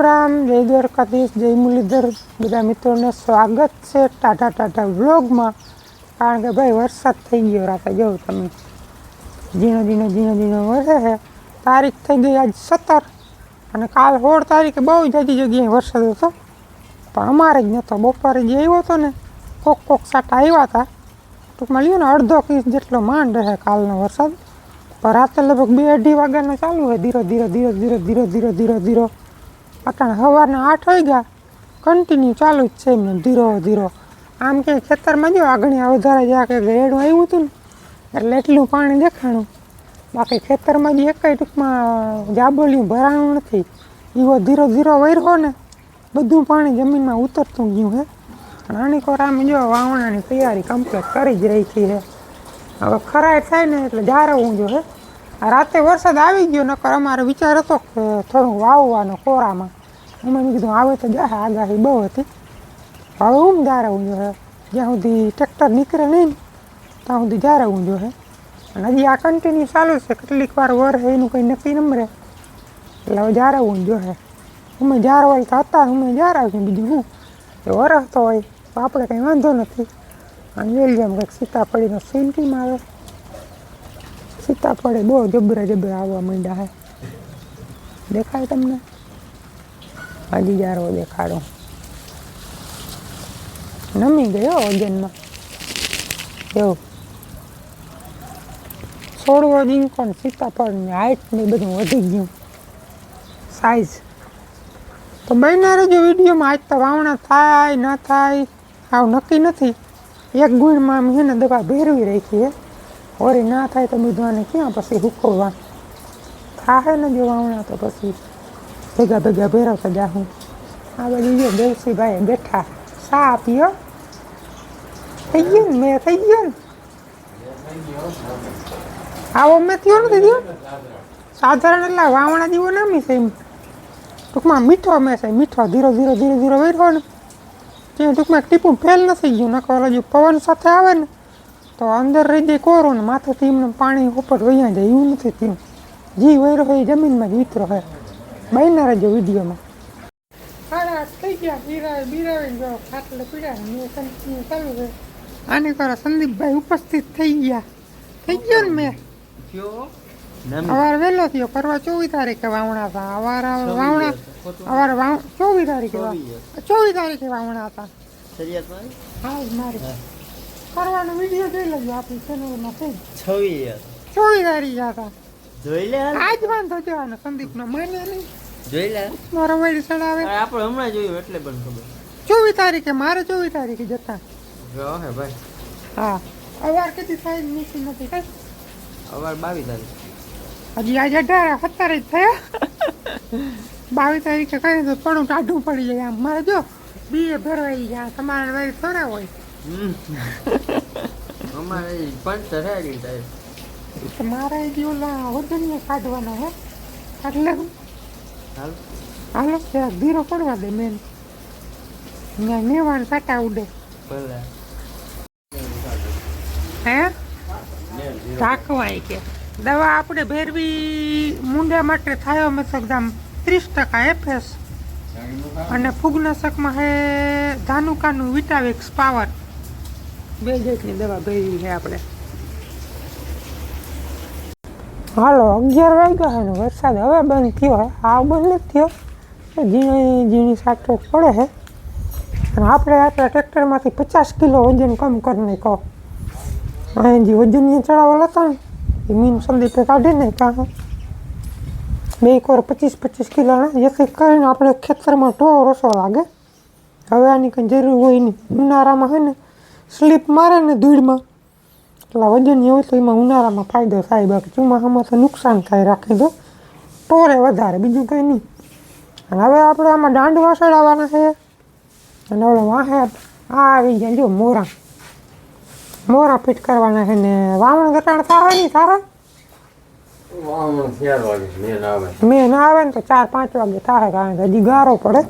રામ જય દ્વારકાધીશ જય મુરલીધર. બધા મિત્રોને સ્વાગત છે ટાટા ટાટા વ્લોગમાં. કારણ કે ભાઈ વરસાદ થઈ ગયો રાતે. જવું તમે ઝીણો ઝીણો ઝીણો ઝીણો વરસે છે. તારીખ થઈ ગઈ આજ સત્તર. અને કાલ સોળ તારીખે બહુ જતી જગ્યાએ વરસાદ હતો. પણ અમારે જ નહોતો. બપોરે જે આવ્યો હતો ને, કોક કોક સાટા આવ્યા હતા. ટૂંકમાં લ્યો ને, અડધો કિસ જેટલો માંડ રહે કાલનો વરસાદ. પણ રાતે લગભગ બે અઢી વાગ્યાનો ચાલુ હોય. ધીરો ધીરો ધીરો ધીરો ધીરો ધીરો ધીરો ધીરો. અટાણે સવારના આઠ વાગ્યા. કન્ટિન્યુ ચાલુ જ છે એમને ધીરો ધીરો. આમ કે ખેતરમાં જો આગળ વધારે જ્યાં કે રેડું આવ્યું હતું ને, એટલે એટલું પાણી દેખાણું. બાકી ખેતરમાં જ એકાઈ ટૂંકમાં જાબોલિયું ભરાણું નથી. એવો ધીરો ધીરો વર્યો ને, બધું પાણી જમીનમાં ઉતરતું ગયું હે. આની આમ જો વાવણાની તૈયારી કમ્પ્લીટ કરી જ રહી છે હવે ખરાય થાય ને એટલે જાળવવું જો હે રાતે વરસાદ આવી ગયો, નકર અમારો વિચાર હતો કે થોડું વાવવાનો કોરામાં. એમાં કીધું, આવે તો જાહે, આગાહી બહુ હતી. હવે હું જારવવું જો હે. જ્યાં સુધી ટ્રેક્ટર નીકળે નહીં ને ત્યાં સુધી જારવવું જોઈએ હે. અને હજી આ કન્ટિન્યુ ચાલુ છે, કેટલીક વાર વર હે, એનું કંઈ નક્કી નંબરે એટલે હવે જારવવું જોઈએ હે. અમે જારવાલ તો હતા, અમે જારાવ્યું બીજું શું એ વરસતો હોય, તો આપણે કંઈ વાંધો નથી. અને વેલજામ કંઈક સીતાફળીનો સીમટીમ આવે. સીતાફળે બહુ જબરા જબરા આવવા માંડ્યા હે. દેખાય તમને? હજી જારો દેખાડો. નમી ગયો વજનમાં. એવું છોડવો જીંકો ને સીતાફળની હાઈટ ને બધું વધી ગયું. સાઈઝ તો બન્યા જો વિડીયોમાં આજ તો વાવણા થાય, ન થાય, આવું નક્કી નથી. એક ગુણમાં આમ છે દવા ભેરવી રાખી હે વળી ના થાય તો બધું ક્યાં પછી હુકવવા થાય ને જો વાવણા તો પછી ભેગા ભેગા ભેરવતા જાહું આ બાજુ દેવસીભાઈ બેઠા સા પીઓ થઈ ગયો ને મેં થઈ ગયો ને આવો મેં થયો નથી થયો સાધારણ એટલે વાવણા દીવો નામી છે એમ ટૂંકમાં મીઠો મેં છે મીઠો ધીરો ધીરો ધીરો ધીરો વેરવો ને ત્યાં ટૂંકમાં ટીપું ફેલ નથી ગયું નકો પવન સાથે આવે ને તો અંદર રહી જાય કોરો ને માથેથી એમને પાણી ઉપર વહ્યા જાય એવું નથી થયું. જી વૈરો હોય એ જમીનમાં જ વિતરો હોય બહેના રહેજો વિડીયોમાં. આને કરો સંદીપભાઈ ઉપસ્થિત થઈ ગયા. થઈ ગયો ને મેં? અવાર વહેલો થયો. ફરવા ચોવીસ તારીખે વાવણા હતા. અવાર વાવણા અવાર વાવ ચોવીસ તારીખે ચોવીસ. તારીખે વાવણા હતા. હા જ મારી કરવાનો વીડિયો જોઈ લેજો આપણી ચેનલમાં છે. છવ્વીસ ચોવીસ તારીખે હતા જોઈ લે. આજ વાંધો જવાનો સંદીપનો. માને નહીં. જોઈ લે મારો વડી ચડાવે. આપણે હમણાં જોયું એટલે પણ ખબર. ચોવીસ તારીખે મારે ચોવીસ તારીખે જતા. જો હે ભાઈ. હા. અવાર કેટલી થાય નીકળી નથી કઈ અવાર બાવીસ તારીખ. હજી આજે અઢાર સત્તર જ થયા. બાવીસ તારીખે કઈ તો પણ ટાઢું પડી જાય આમ. મારે જો બીએ ભરવાઈ ગયા તમારે વારી થોડા હોય. અમારે પણ પંચર હે તમારે હજી ઓલા વજનને કાઢવાના હે. એટલે હાલ. હાલો જરાક ધીરો પડવા દે મેન. ત્યાં નેવાણ સાટા ઉડે. ભલે. હે? ઢાંકવાય કે. દવા આપણે ભેરવી મુંડા માટે થાય મસકદામ ત્રીસ ટકા એફએસ અને ફૂગનાશકમાં હે ધાનુકાનું વિટાવિક્સ પાવર બે જાતની દવા ભેરવી છે આપણે હાલો અગિયાર વાગ્યા છે ને વરસાદ હવે બંધ થયો હે આ બંધ નથી થયો ઝીણી ઝીણી સાટો પડે છે અને આપણે આપણા ટ્રેક્ટરમાંથી પચાસ કિલો વજન કમ કરી નાખો અહીં જે વજનની ચડાવેલ હતા ને એ મીન સંદીપે કાઢી નાખ્યા બે કોર પચીસ પચીસ કિલોના જેથી કરીને આપણે ખેતરમાં ઢોર ઓછો લાગે હવે આની કંઈ જરૂર હોય નહીં ઉનાળામાં હોય ને સ્લીપ મારે ને ધૂળમાં. એટલે વજન હોય તો એમાં ઉનાળામાં ફાયદો થાય. બાકી ચોમાસામાં તો નુકસાન થાય રાખી દો ટોરે વધારે બીજું કંઈ નહીં. અને હવે આપણે આમાં દાંડ વાસળાવવાના છે. અને હવે વાહે આ આવી ગયા જો મોરા. મોરા ફિટ કરવાના છે ને વાવણ ઘટાણ થાય નહીં વાગે મેન આવે. મેં ના આવે ને તો ચાર પાંચ વાગે થાય કારણ કે હજી ગારો પડે.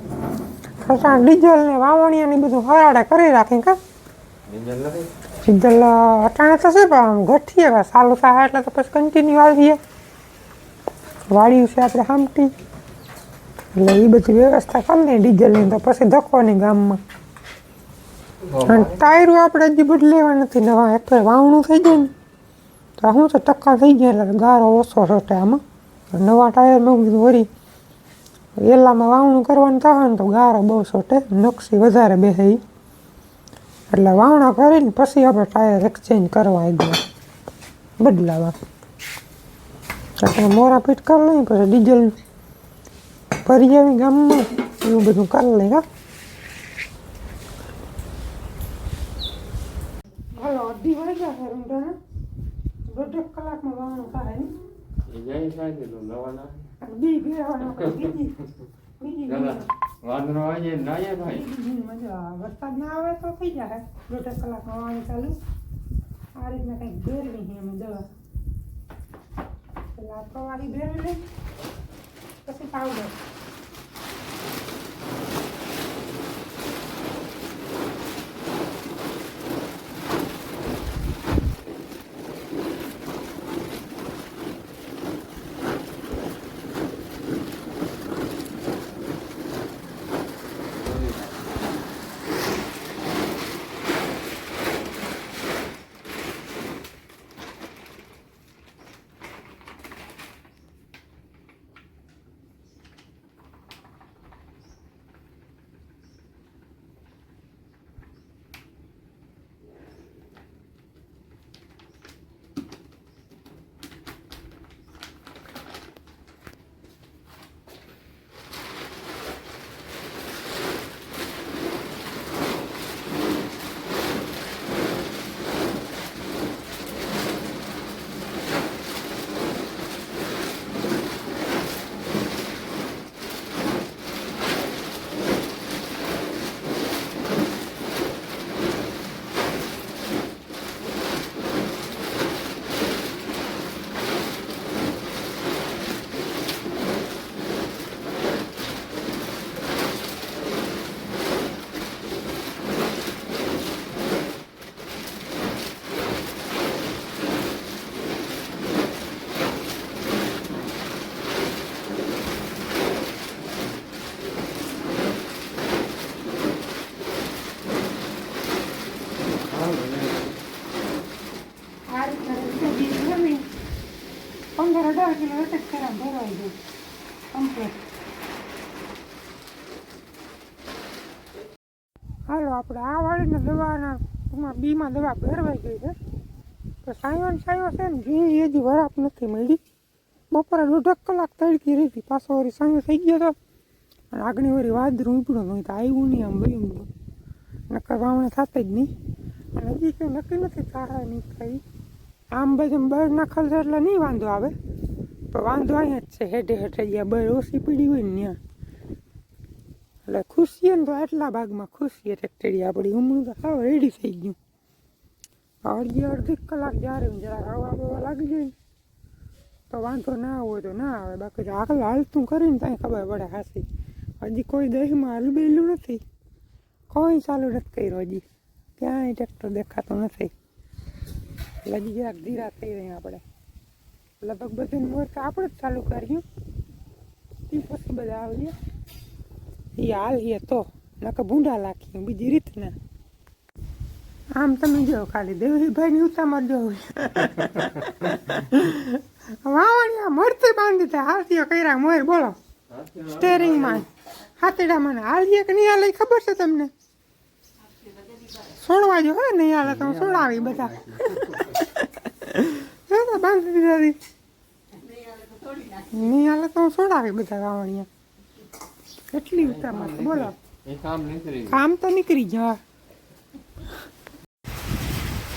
ખસાણ ડીઝલ ને વાવણિયા ને બધું હરાડે કરી રાખે કા? ડીઝલ નથી? અટાણે તો છે પણ આમ ગઠીએ હવે સાલું થાય એટલે તો પછી કન્ટિન્યુ આવીએ વાળ્યું છે આપણે હામટી. એટલે એ બધી વ્યવસ્થા કરી લઈએ ડીઝલની તો પછી ધક્કો નહીં ગામમાં અને ટાયરો આપણે હજી બદલેવા નથી નવા એક તો વાવણું થઈ જાય ને. તો શું છે ટક્કા થઈ જાય એટલે ગારો ઓછો રટે આમાં. નવા ટાયર મેં કીધું વળી એલામાં વાવણું કરવાનું થાય ને તો ગારો બહુ સોટે નકશી વધારે બેસે ઈ. એટલે વાવણા કરીને પછી આપણે ટાયર એક્સચેન્જ કરવા ગયા બદલાવા. આપણે મોરા ફીટ કરી લઈએ પછી ડીઝલ ભરી આવી ગામમાં. એવું બધું કરી લઈએ હા. હાલો અઢી વાગ્યા છે રૂંઢાના દોઢેક કલાકમાં વાવણું થાય ને એ જાય સાચી તો નવા ના અને બી ભેરવાનો બીજી બીજી દાદા વાંદરો આજે નાયા આવે. વરસાદ ના આવે તો થઈ જાય. દોઢ કલાક વાવણી ચાલુ. આ રીતના કંઈક ભેરવી છે અમે દવા. પેલા પ્રવાહી ભેરવી લઈ પછી પાવડર આ રીતના રસ્તે બીજ ગમી પંદર અઢાર કિલો એક જ ફેરા ભરાઈ ગયું કમ્પ્લીટ હાલો આપણે આ વાળીને દવાના ટૂંકમાં બીમાં દવા ભેરવાઈ ગઈ છે તો સાયો ને સાયો છે ને જે એ હજી વરાપ નથી મળી બપોરે દોઢક કલાક તડકી રહી હતી પાછો વળી સાયો થઈ ગયો હતો અને આગની વળી વાદરું ઉપડ્યો નહીં તો આવ્યું નહીં આમ વયું નક્કર વાવણા થતા જ નહીં અને હજી કંઈ નક્કી નથી નહીં થાય આમ બધું બહાર નાખેલ છે એટલે નહીં વાંધો આવે પણ વાંધો અહીંયા જ છે, હેઠે હેઠે જ્યાં બળ ઓછી પડી હોય ને ત્યાં. એટલે ખુશીએ ને તો આટલા ભાગમાં ખુશીએ ટેક્ટરી આપણી. હમણાં તો હાવ રેડી થઈ ગયું. અડધી અડધી કલાક જ્યારે જરા હવા બવા લાગી જાય તો વાંધો ના હોય તો ના આવે. બાકી તો આગળ હાલતું કરીને ત્યાં ખબર પડે હાસી. હજી કોઈ દહીંમાં હલબેલું નથી. કોઈ ચાલુ નથી કર્યું હજી. ક્યાંય ટ્રેક્ટર દેખાતું નથી. એટલે હજી જરાક ધીરા થઈ રહ્યા આપણે. લગભગ બધું વર્ક આપણે જ ચાલુ કર્યું. એ પછી બધા આવીએ. એ હાલીએ તો નકર ભૂંડા લાખી બીજી રીતના. આમ તમે જો ખાલી દેવજીભાઈની ઉતામળ જો વાવણિયા મરતે બાંધી હતા હાથીઓ કર્યા મોર બોલો. સ્ટેરિંગમાં. હાથેડામાં હાલીએ કે નહીં હાલે ખબર છે તમને? સોડવા જો હે નહીં હાલે તો સુણાવી સોડાવી બધા. હે તો બાંધી દીધા. હતી. નહીં હાલે તો હું સોડાવી બધા વાવણિયા કેટલી ઉતામાં છે બોલો. કામ નીકળી ગયું. કામ તો નીકળી જા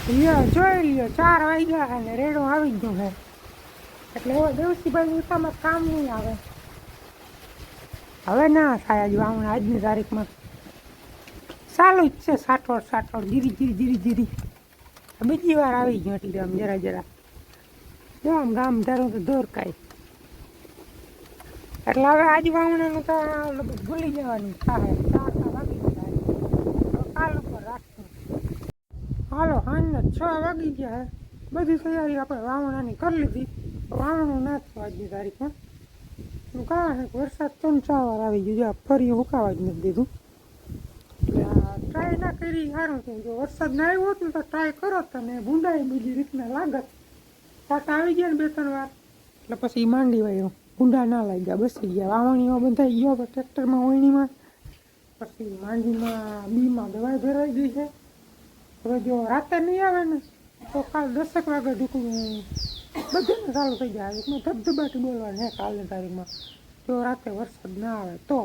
લ્યો જોઈ લ્યો ચાર વાગ્યા અને રેડો આવી ગયો હે એટલે હવે દેવસીભાઈ ઉતામાં કામ નહીં આવે. હવે ના થાય આજ વાવણ આજની તારીખમાં. ચાલુ જ છે સાઠોડ સાઠોડ ધીરી ધીરી ધીરી ધીરી. બીજી વાર આવી ગયો આમ જરા જરા. જો આમ ગામ ધારું તો દોરકાય એટલે હવે આજ વાવણાનું તો ભૂલી જવાનું. કાલ ઉપર રાખશું. હાલો સાંજના છ વાગી ગયા બધી તૈયારી આપણે વાવણાની કરી લીધી. વાવણું ના થયું આજની તારીખમાં હું. કારણ કે વરસાદ ત્રણ, ચાર વાર આવી ગયો જો ફરી હુકાવા જ નથી દીધું. એટલે ટ્રાય ના કરી. સારું થયું. જો વરસાદ ના આવ્યો હોત ને તો ટ્રાય કરો તને. ભૂંડાઈ બીજી રીતના લાગત. ટાટા આવી ગયા ને બે ત્રણ વાર. એટલે પછી માંડી વાયો ભૂંડા ના લાગી ગયા બસી ગયા. વાવણીઓ બંધાઈ ગયો ટ્રેક્ટરમાં વણીમાં પછી માંડીમાં બીમાં દવાઈ ભરાઈ ગઈ છે. હવે જો રાતે નહીં આવે ને, તો કાલ દસેક વાગે ઢુકડું બધાને ચાલુ થઈ જાય. એકમાં ધબધબાટી બોલવાનું હે કાલની તારીખમાં. જો રાતે વરસાદ ના આવે તો.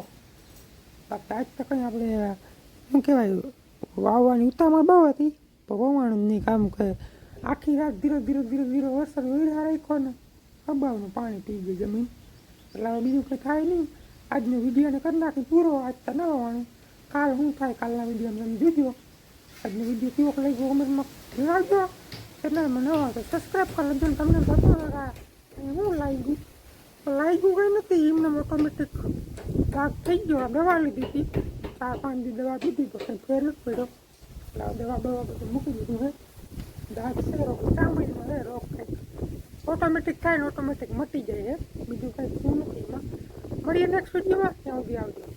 બાકી આજ તો કંઈ આપણે, શું કહેવાય, વાવવાની ઉતામાં બહુ હતી. વવાણું નહીં કામ કરે. આખી રાત ધીરે ધીરો ધીરે ધીરો વરસાદ વહીરા રાખ્યો ને અબાવનું પાણી પી ગયું જમીન. એટલે હવે બીજું કંઈ થાય નહીં. આજનો વિડીયોને કરી નાખી પૂરો. આજ તો ન વવાણું કાલ શું થાય? કાલના વીડિયો તમે જોજો. આજનો વીડિયો કેવો અમે જણાવજો. એટલે મને નવા તો સબસ્ક્રાઈબ કરી લેજો તમને બતાવો શું લાગ્યું તો લાગ્યું કંઈ નથી. એમને ઓટોમેટિક ભાગ થઈ ગયો. દવા લીધી હતી. ચાર પાંચ દી દવા દીધી તો કંઈ ફેર નથી પડ્યો. એટલે દવા બવા બધું મૂકી દીધું હે છે રોગ ચામડીમાં હે રોગ કંઈક ઓટોમેટિક થાય ને ઓટોમેટિક મટી જાય, હે? બીજું કંઈ શું નથી એમાં. મળીએ નેક્સ્ટ વિડીયોમાં ત્યાં સુધી આવજો.